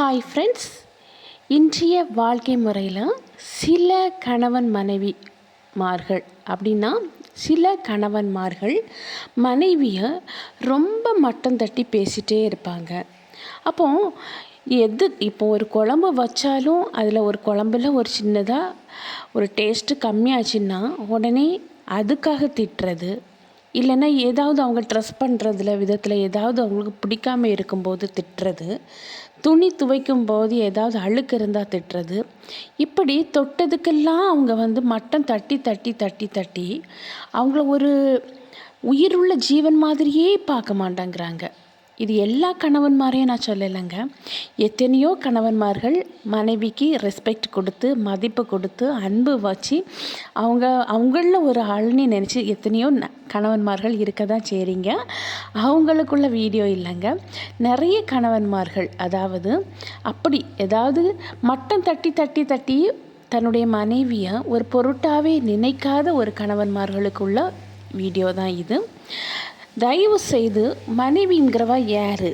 Hi friends இன்றைய வாழ்க்கை முறையில் சில கணவன் மனைவி மார்கள் அப்படின்னா சில கணவன்மார்கள் மனைவியை ரொம்ப மட்டம் தட்டி பேசிகிட்டே இருப்பாங்க. அப்போ எது இப்போ ஒரு குழம்பு வச்சாலும் அதில் ஒரு குழம்புல ஒரு சின்னதாக ஒரு டேஸ்ட்டு கம்மியாச்சுன்னா உடனே அதுக்காக திட்டுறது இல்லைன்னா ஏதாவது அவங்க ட்ரெஸ் பண்ணுறதுல விதத்தில் ஏதாவது அவங்களுக்கு பிடிக்காம இருக்கும்போது திட்டுறது துணி துவைக்கும் போது ஏதாவது அழுக்கு இருந்தால் திட்டுறது. இப்படி தொட்டதுக்கெல்லாம் அவங்க வந்து மட்டம் தட்டி தட்டி தட்டி தட்டி அவங்கள ஒரு உயிருள்ள ஜீவன் மாதிரியே பார்க்க மாட்டேங்கிறாங்க. இது எல்லா கணவன்மாரையும் நான் சொல்லலைங்க. எத்தனையோ கணவன்மார்கள் மனைவிக்கு ரெஸ்பெக்ட் கொடுத்து மதிப்பு கொடுத்து அன்பு வச்சு அவங்க அவங்களில் ஒரு ஆள்னு நினச்சி எத்தனையோ கணவன்மார்கள் இருக்க தான் செய்கிறீங்க அவங்களுக்குள்ள வீடியோ இல்லைங்க. நிறைய கணவன்மார்கள் அதாவது அப்படி ஏதாவது மட்டம் தட்டி தட்டி தட்டி தன்னுடைய மனைவியை ஒரு பொருட்டாகவே நினைக்காத ஒரு கணவன்மார்களுக்குள்ள வீடியோ தான் இது. தயவு செய்து மனைவிங்கிறவா யார்?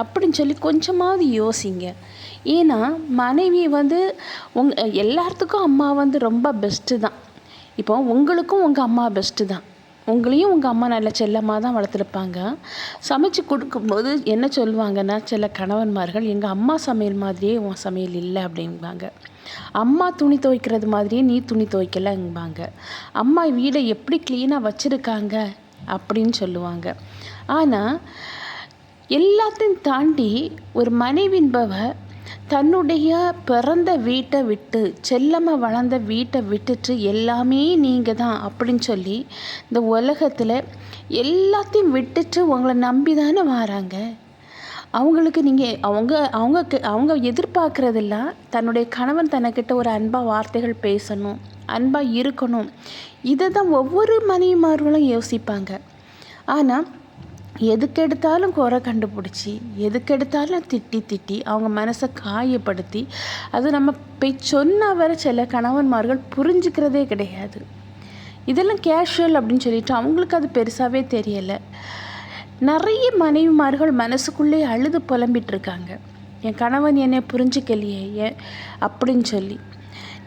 அப்படின்னு சொல்லி கொஞ்சமாவது யோசிங்க. ஏன்னா மனைவி வந்து உங் எல்லாத்துக்கும் அம்மா வந்து ரொம்ப பெஸ்ட்டு தான். இப்போ உங்களுக்கும் உங்கள் அம்மா பெஸ்ட்டு தான். உங்களையும் உங்கள் அம்மா நல்ல செல்லமாக தான் வளர்த்துருப்பாங்க. சமைச்சு கொடுக்கும்போது என்ன சொல்லுவாங்கன்னா சில கணவன்மார்கள் எங்கள் அம்மா சமையல் மாதிரியே உன் சமையல் இல்லை அப்படிம்பாங்க. அம்மா துணி துவைக்கிறது மாதிரியே நீ துணி துவைக்கலங்பாங்க. அம்மா வீடை எப்படி க்ளீனாக வச்சுருக்காங்க? அப்படின்னு சொல்லுவாங்க. ஆனால் எல்லாத்தையும் தாண்டி ஒரு மனைவின்பவ தன்னுடைய பிறந்த வீட்டை விட்டு செல்லமாக வளர்ந்த வீட்டை விட்டுட்டு எல்லாமே நீங்கள் தான் அப்படின்னு சொல்லி இந்த உலகத்தில் எல்லாத்தையும் விட்டுட்டு உங்களை நம்பி தானே வராங்க? அவங்களுக்கு நீங்கள் அவங்க அவங்க அவங்க எதிர்பார்க்குறதெல்லாம் தன்னுடைய கணவன் தனக்கிட்ட ஒரு அன்பாக வார்த்தைகள் பேசணும். அன்பாக இருக்கணும். இதை தான் ஒவ்வொரு மனைவிமார்களும் யோசிப்பாங்க. ஆனால் எதுக்கெடுத்தாலும் குறை கண்டுபிடிச்சி எதுக்கெடுத்தாலும் திட்டி திட்டி அவங்க மனசை காயப்படுத்தி அது நம்ம போய் சொன்ன வர சில கணவன்மார்கள் புரிஞ்சுக்கிறதே கிடையாது. இதெல்லாம் கேஷுவல் அப்படின்னு சொல்லிட்டு அவங்களுக்கு அது பெருசாகவே தெரியலை. நிறைய மனைவிமார்கள் மனசுக்குள்ளே அழுது புலம்பிட்டு இருக்காங்க. என் கணவன் என்னை புரிஞ்சுக்கலையே ஏன்? அப்படின்னு சொல்லி.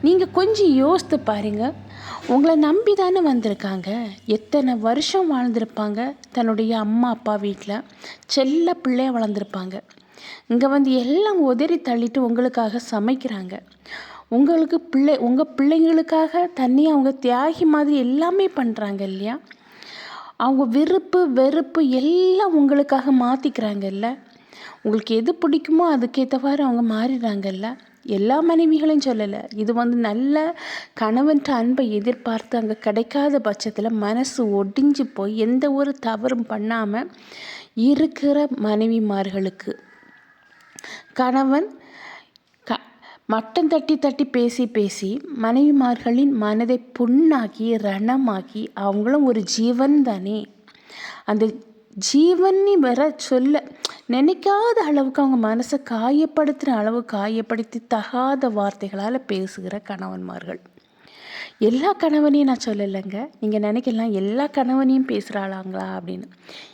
நீங்கள் கொஞ்சம் யோசித்து பாருங்கள் உங்களை நம்பி தானே வந்திருக்காங்க. எத்தனை வருஷம் வாழ்ந்திருப்பாங்க தன்னுடைய அம்மா அப்பா வீட்டில். செல்ல பிள்ளையாக வளர்ந்துருப்பாங்க. இங்கே வந்து எல்லாம் உதறி தள்ளிட்டு உங்களுக்காக சமைக்கிறாங்க. உங்களுக்கு பிள்ளை உங்கள் பிள்ளைங்களுக்காக தண்ணி அவங்க தியாகி மாதிரி எல்லாமே பண்ணுறாங்க இல்லையா? அவங்க விருப்பு வெறுப்பு எல்லாம் உங்களுக்காக மாற்றிக்கிறாங்கல்ல உங்களுக்கு எது பிடிக்குமோ அதுக்கேற்றவாறு அவங்க மாறிடுறாங்கல்ல. எல்லா மனைவிகளையும் சொல்லலை. இது வந்து நல்ல கணவன்ட்ட அன்பை எதிர்பார்த்து அங்கே கிடைக்காத பட்சத்தில் மனசு ஒடிஞ்சு போய் எந்த ஒரு தவறும் பண்ணாமல் இருக்கிற மனைவிமார்களுக்கு. கணவன் க மட்டம் தட்டி தட்டி பேசி பேசி மனைவிமார்களின் மனதை புண்ணாக்கி ரணமாக்கி அவங்களும் ஒரு ஜீவன் தானே அந்த ஜீவன்னி வர சொல்ல நினைக்காத அளவுக்கு அவங்க மனசை காயப்படுத்துகிற அளவு காயப்படுத்தி தகாத வார்த்தைகளால் பேசுகிற கணவன்மார்கள். எல்லா கணவனையும் நான் சொல்லலைங்க. நீங்கள் நினைக்கலாம் எல்லா கணவனையும் பேசுகிறாளாங்களா அப்படின்னு.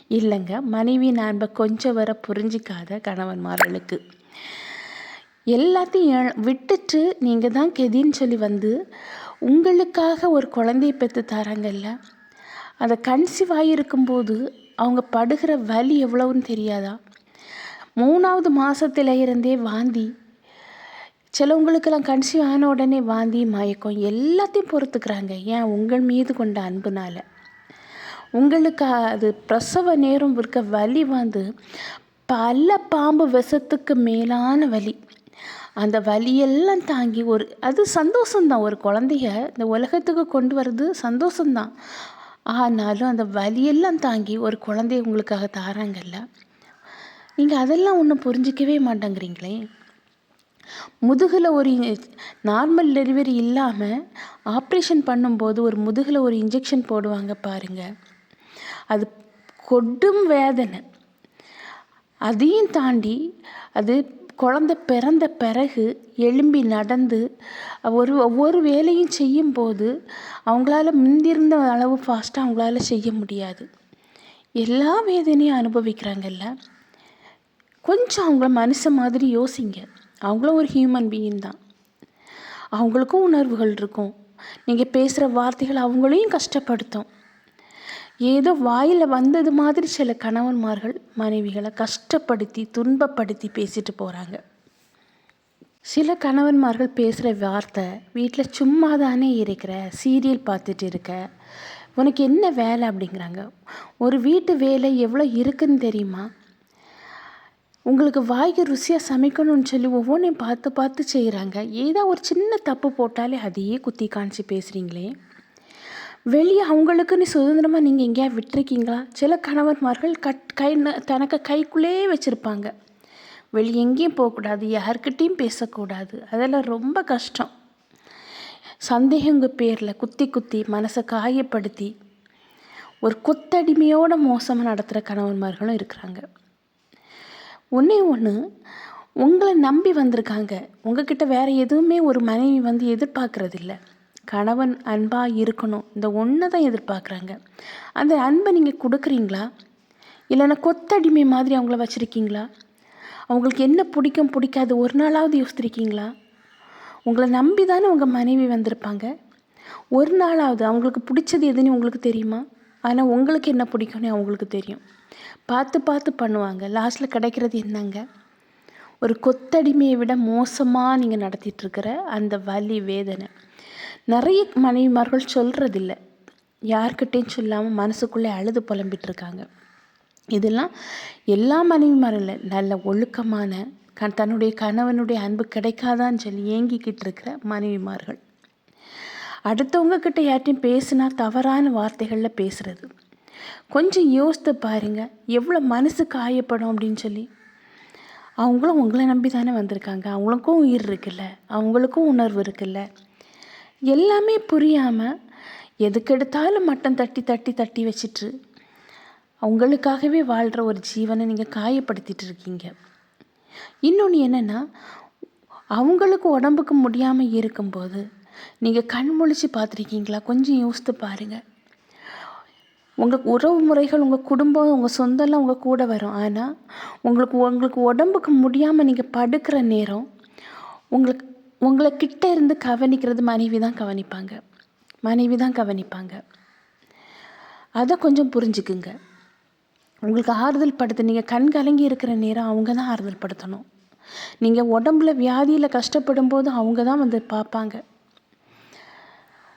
இல்லைங்க மனைவி நண்பை கொஞ்சம் வர புரிஞ்சிக்காத கணவன்மார்களுக்கு. எல்லாத்தையும் விட்டுட்டு நீங்கள் தான் கெதின்னு சொல்லி வந்து உங்களுக்காக ஒரு குழந்தையை பெற்று தராங்கல்ல? அதை கன்சீவ் ஆகியிருக்கும்போது அவங்க படுகிற வலி எவ்வளவுன்னு தெரியாதா? மூணாவது மாதத்துல இருந்தே வாந்தி. சிலவங்களுக்கெல்லாம் கன்சீவ் ஆன உடனே வாந்தி மயக்கம் எல்லாத்தையும் பொறுத்துக்கிறாங்க. ஏன்? உங்கள் மீது கொண்ட அன்புனால். உங்களுக்கு அது பிரசவ நேரம் இருக்க வலி வந்து பல பாம்பு விஷத்துக்கு மேலான வலி. அந்த வலியெல்லாம் தாங்கி ஒரு அது சந்தோஷம்தான். ஒரு குழந்தைய இந்த உலகத்துக்கு கொண்டு வர்றது சந்தோஷம்தான். ஆனாலும் அந்த வலியெல்லாம் தாங்கி ஒரு குழந்தைய உங்களுக்காக தாராங்கல்ல? நீங்கள் அதெல்லாம் ஒன்றும் புரிஞ்சிக்கவே மாட்டேங்கிறீங்களே? முதுகில் ஒரு நார்மல் டெலிவரி இல்லாமல் ஆப்ரேஷன் பண்ணும்போது ஒரு முதுகில் ஒரு இன்ஜெக்ஷன் போடுவாங்க பாருங்கள் அது கொடும் வேதனை. அதையும் தாண்டி அது குழந்த பிறந்த பிறகு எழும்பி நடந்து ஒரு ஒவ்வொரு வேலையும் செய்யும்போது அவங்களால முந்திருந்த அளவு ஃபாஸ்ட்டாக அவங்களால செய்ய முடியாது. எல்லா வேதனையும் அனுபவிக்கிறாங்கல்ல. கொஞ்சம் அவங்கள மனுஷன் மாதிரி யோசிங்க. அவங்களும் ஒரு ஹியூமன் பீயிங் தான். அவங்களுக்கும் உணர்வுகள் இருக்கும். நீங்கள் பேசுகிற வார்த்தைகள் அவங்களையும் கஷ்டப்படுத்தும். ஏதோ வாயில் வந்தது மாதிரி சில கணவன்மார்கள் மனைவிகளை கஷ்டப்படுத்தி துன்பப்படுத்தி பேசிட்டு போகிறாங்க சில கணவன்மார்கள் பேசுகிற வார்த்தை வீட்டில் சும்மா தானே இருக்கிற சீரியல் பார்த்துட்டு இருக்க உனக்கு என்ன வேலை அப்படிங்கிறாங்க. ஒரு வீட்டு வேலை எவ்வளோ இருக்குன்னு தெரியுமா? உங்களுக்கு வாய்க்கு ருசியாக சமைக்கணும்னு சொல்லி ஒவ்வொன்றையும் பார்த்து பார்த்து செய்கிறாங்க ஏதோ ஒரு சின்ன தப்பு போட்டாலே அதையே குத்தி காணிச்சு பேசுகிறீங்களே வெளியே அவங்களுக்குன்னு சுதந்திரமாக நீங்கள் எங்கேயா விட்டுருக்கீங்களா? சில கணவன்மார்கள் கட் கை தனக்கு கைக்குள்ளேயே வச்சுருப்பாங்க. வெளியே எங்கேயும் போகக்கூடாது யாருக்கிட்டேயும் பேசக்கூடாது. அதெல்லாம் ரொம்ப கஷ்டம். சந்தேகங்க பேரில் குத்தி குத்தி மனசை காயப்படுத்தி ஒரு கொத்தடிமையோட மோசமாக நடத்துகிற கணவன்மார்களும் இருக்கிறாங்க. ஒன்றே ஒன்று உங்களை நம்பி வந்திருக்காங்க. உங்ககிட்ட வேறு எதுவுமே ஒரு மனைவி வந்து எதிர்பார்க்குறதில்ல. கணவன் அன்பாக இருக்கணும். இந்த ஒன்று தான் எதிர்பார்க்குறாங்க. அந்த அன்பை நீங்கள் கொடுக்குறீங்களா? இல்லைன்னா கொத்தடிமை மாதிரி அவங்கள வச்சுருக்கீங்களா? அவங்களுக்கு என்ன பிடிக்கும் பிடிக்காது ஒரு நாளாவது யோசித்திருக்கீங்களா? உங்களை நம்பி தானே உங்கள் மனைவி வந்திருப்பாங்க. ஒரு நாளாவது அவங்களுக்கு பிடிச்சது எதுன்னு உங்களுக்கு தெரியுமா? ஆனால் உங்களுக்கு என்ன பிடிக்கும்னு அவங்களுக்கு தெரியும். பார்த்து பார்த்து பண்ணுவாங்க. லாஸ்ட்டில் கிடைக்கிறது என்னங்க? ஒரு கொத்தடிமையை விட மோசமாக நீங்கள் நடத்திட்டுருக்கிற அந்த வலி வேதனை. நிறைய மனைவிமார்கள் சொல்கிறதில்ல யார்கிட்டையும் சொல்லாமல் மனசுக்குள்ளே அழுது புலம்பிட்டுருக்காங்க. இதெல்லாம் எல்லா மனைவிமாரும் இல்லை. நல்ல ஒழுக்கமான க தன்னுடைய கணவனுடைய அன்பு கிடைக்காதான்னு சொல்லி ஏங்கிக்கிட்டு இருக்கிற மனைவிமார்கள். அடுத்தவங்க கிட்ட யார்ட்டையும் பேசுனா தவறான வார்த்தைகளில் பேசுகிறது கொஞ்சம் யோசித்து பாருங்கள் எவ்வளோ மனசு காயப்படும் அப்படின்னு சொல்லி. அவங்களும் உங்களை நம்பி தானே வந்திருக்காங்க. அவங்களுக்கும் உயிர் இருக்குல்ல. அவங்களுக்கும் உணர்வு இருக்குல்ல. எல்லாமே புரியாமல் எதுக்கெடுத்தாலும் மட்டம் தட்டி தட்டி தட்டி வச்சிட்டு அவங்களுக்காகவே வாழ்கிற ஒரு ஜீவனை நீங்கள் காயப்படுத்திட்டு இருக்கீங்க. இன்னொன்று என்னென்னா அவங்களுக்கு உடம்புக்கு முடியாமல் இருக்கும்போது நீங்கள் கண் முழிச்சு பார்த்துருக்கீங்களா? கொஞ்சம் யோசித்து பாருங்கள் உங்கள் உறவு முறைகள் உங்கள் குடும்பம் உங்கள் சொந்தம்லாம் உங்கள் கூட வரும். ஆனால் உங்களுக்கு உங்களுக்கு உடம்புக்கு முடியாமல் நீங்கள் படுக்கிற நேரம் உங்களுக்கு உங்களை கிட்ட இருந்து கவனிக்கிறது மனைவி தான் கவனிப்பாங்க. மனைவி தான் கவனிப்பாங்க. அதை கொஞ்சம் புரிஞ்சுக்குங்க. உங்களுக்கு ஆறுதல் படுத்த நீங்கள் கண் கலங்கி இருக்கிற நேரம் அவங்க தான் ஆறுதல் படுத்தணும். நீங்கள் உடம்புல வியாதியில் கஷ்டப்படும் போது அவங்க தான் வந்து பார்ப்பாங்க.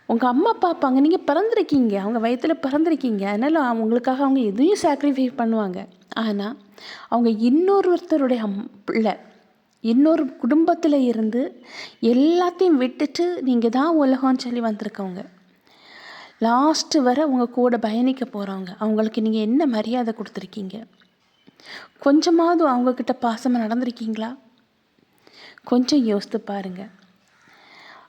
உங்கள் அம்மா பார்ப்பாங்க. நீங்கள் பிறந்திருக்கீங்க. அவங்க வயத்தில் பிறந்திருக்கீங்க. அதனால் அவங்களுக்காக அவங்க எதையும் சாக்ரிஃபை பண்ணுவாங்க. ஆனால் அவங்க இன்னொருத்தருடைய அம் பிள்ளை இன்னொரு குடும்பத்தில் இருந்து எல்லாத்தையும் விட்டுட்டு நீங்கள் தான் உலகம்னு சொல்லி வந்திருக்கவங்க. லாஸ்ட்டு வரை உங்கள் கூட பயணிக்க போகிறவங்க அவங்களுக்கு நீங்கள் என்ன மரியாதை கொடுத்துருக்கீங்க? கொஞ்சமாவது அவங்கக்கிட்ட பாசமாக நடந்திருக்கீங்களா? கொஞ்சம் யோசித்து பாருங்கள்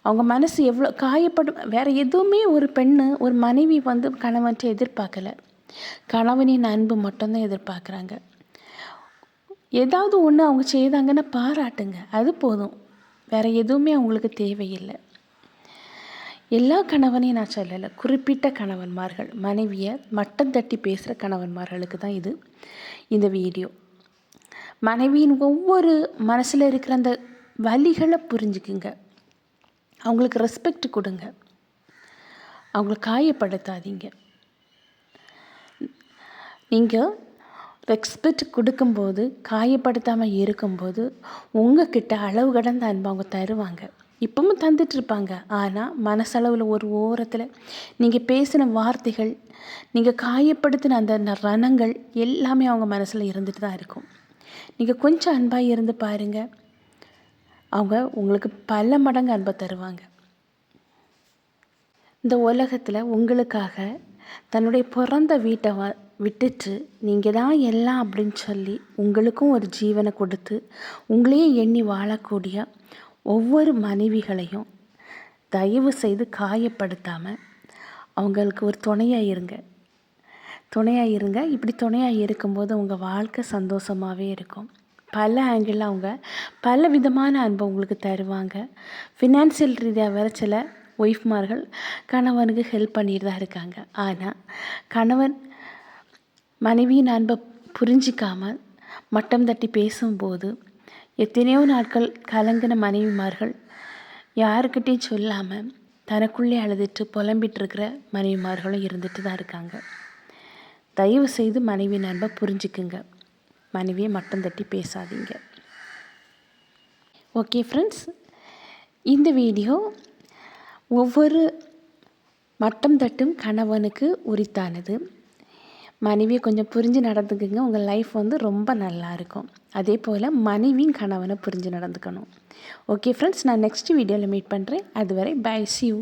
அவங்க மனசு எவ்வளோ காயப்படும் வேறு எதுவுமே ஒரு பெண்ணு ஒரு மனைவி வந்து கணவன்ட்டு எதிர்பார்க்கலை. கணவனின் அன்பு மட்டும்தான் எதிர்பார்க்குறாங்க. ஏதாவது ஒன்று அவங்க செய்தாங்கன்னா பாராட்டுங்க. அது போதும். வேறு எதுவுமே அவங்களுக்கு தேவையில்லை. எல்லா கணவனையும் நான் சொல்லலை. குறிப்பிட்ட கணவன்மார்கள் மனைவியை மட்டம் தட்டி பேசுகிற கணவன்மார்களுக்கு தான் இது இந்த வீடியோ. மனைவியின் ஒவ்வொரு மனசில் இருக்கிற அந்த வலிகளை புரிஞ்சுக்குங்க. அவங்களுக்கு ரெஸ்பெக்ட் கொடுங்க. அவங்கள காயப்படுத்தாதீங்க. நீங்கள் ரெஸ்பெக்ட் கொடுக்கும்போது காயப்படுத்தாமல் இருக்கும்போது உங்ககிட்ட அளவு கடந்த அன்பு அவங்க தருவாங்க. இப்பவும் தந்துட்டுருப்பாங்க ஆனால் மனசளவில் ஒரு ஓரத்தில் நீங்கள் பேசின வார்த்தைகள் நீங்கள் காயப்படுத்தின அந்த ரணங்கள் எல்லாமே அவங்க மனசில் இருந்துட்டு தான் இருக்கும். நீங்கள் கொஞ்சம் அன்பாக இருந்து பாருங்கள் அவங்க உங்களுக்கு பல மடங்கு அன்பை தருவாங்க. இந்த உலகத்தில் உங்களுக்காக தன்னுடைய பிறந்த வீட்டை வ விட்டுட்டு நீங்கள் தான் எல்லாம் அப்படின்னு சொல்லி உங்களுக்கும் ஒரு ஜீவனை கொடுத்து உங்களையே எண்ணி வாழக்கூடிய ஒவ்வொரு மனைவிகளையும் தயவு செய்து காயப்படுத்தாமல் அவங்களுக்கு ஒரு துணையாக இருங்க. துணையாக இருங்க. இப்படி துணையாக இருக்கும்போது உங்கள் வாழ்க்கை சந்தோஷமாகவே இருக்கும். பல ஆங்கிளில் அவங்க பல விதமான அன்பை உங்களுக்கு தருவாங்க. ஃபினான்சியல் ரீதியாக வேறு சில ஒய்ஃப்மார்கள் கணவனுக்கு ஹெல்ப் பண்ணிட்டு தான் இருக்காங்க. ஆனால் கணவன் மனைவியின் அன்பை புரிஞ்சிக்காமல் மட்டம் தட்டி பேசும்போது எத்தனையோ நாட்கள் கலங்கின மனைவிமார்கள் யாருக்கிட்டேயும் சொல்லாமல் தனக்குள்ளே அழுதுட்டு புலம்பிட்டுருக்கிற மனைவிமார்களும் இருந்துட்டு தான் இருக்காங்க. தயவு செய்து மனைவி அன்பை புரிஞ்சுக்குங்க. மனைவியை மட்டம் தட்டி பேசாதீங்க. ஓகே ஃப்ரெண்ட்ஸ் இந்த வீடியோ ஒவ்வொரு மட்டம் தட்டும் கணவனுக்கு உரித்தானது. மனைவியை கொஞ்சம் புரிஞ்சு நடந்துக்குங்க. உங்கள் லைஃப் வந்து ரொம்ப நல்லாயிருக்கும் அதே போல் மனைவியும் கணவனை புரிஞ்சு நடந்துக்கணும். ஓகே ஃப்ரெண்ட்ஸ் நான் நெக்ஸ்ட் வீடியோவில் மீட் பண்ணுறேன் அதுவரை பை சி யூ